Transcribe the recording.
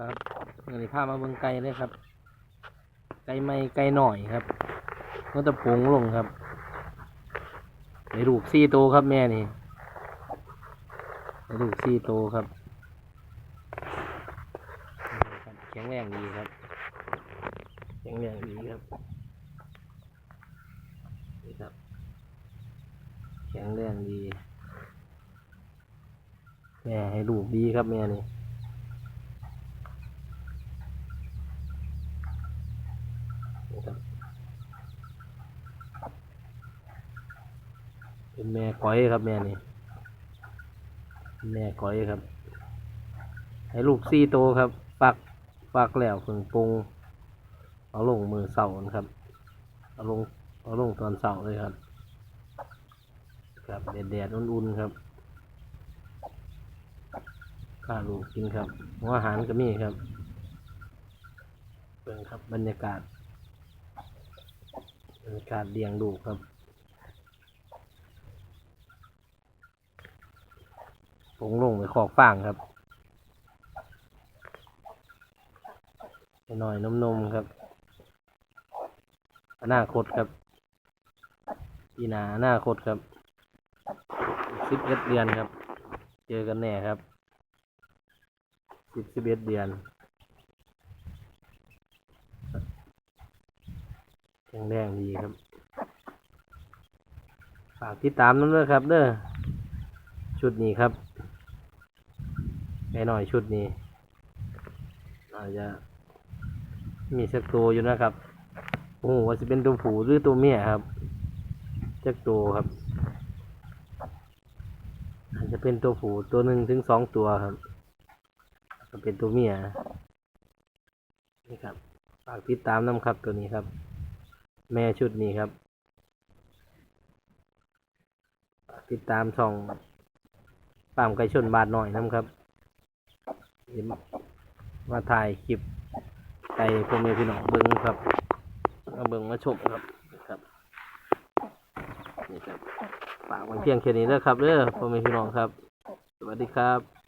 ครับเงินพามาเบิ่งไก่เลยครับ ไก่ไม่ไก่หน่อยครับมันจะผงลงครับในลูกซี่โตครับแม่นี่ในลูกซี่โตวครับนี่ครับ แข็งแรงดีครับ แข็งแรงดีครับนี่ครับ แข็งแรงดี แม่ให้ลูกดีครับแม่นี่ นี่ครับ เป็นแม่ก้อยครับแม่นี่แม่ก้อยครับ ให้ลูกซี่โตครับ ปักปักแล้วเพิ่งปรุงเอาลงมือเสาร์นครับเอาลงเอาลงตอนเสาร์เลยครับ ครับแดดแดดอุ่นๆครับข้าลูกกินครับหัวอาหารก็มีครับเป็นครับบรรยากาศ บรรยากาศเลี้ยงลูกครับ ผงลงไปขอกฟางครับไปหน่อยนมนมครับอนาคตครับปีหนาอนาคตครับสิบเอ็ดเดือนครับ เจอกันแน่ครับสิบสิบเอ็ดเดือน แข็งแรงดีครับ ฝากติดตามน้ำด้วยครับ เด้อชุดนี้ครับแม่หน่อยชุดนี้อาจจะมีสักตัวอยู่นะครับโอ้โหว่าจะเป็นตัวผูหรือตัวเมียครับจักตัวครับอาจจะเป็นตัวผูตัวหนึ่งถึงสองตัวครับก็เป็นตัวเมียนี่ครับฝากติดตามน้ำครับตัวนี้ครับ แม่ชุดนี้ครับ ติดตามช่องปามไก่ชนบาทหน่อยน้ำครับ มาถ่ายคลิปไก่พ่อแม่พี่น้องเบิ้งครับมาเบิ้งมาชมครับครับนี่ครับฝากมันเพียงแค่นี้แล้วครับเด้อพ่อแม่พี่น้องครับ สวัสดีครับ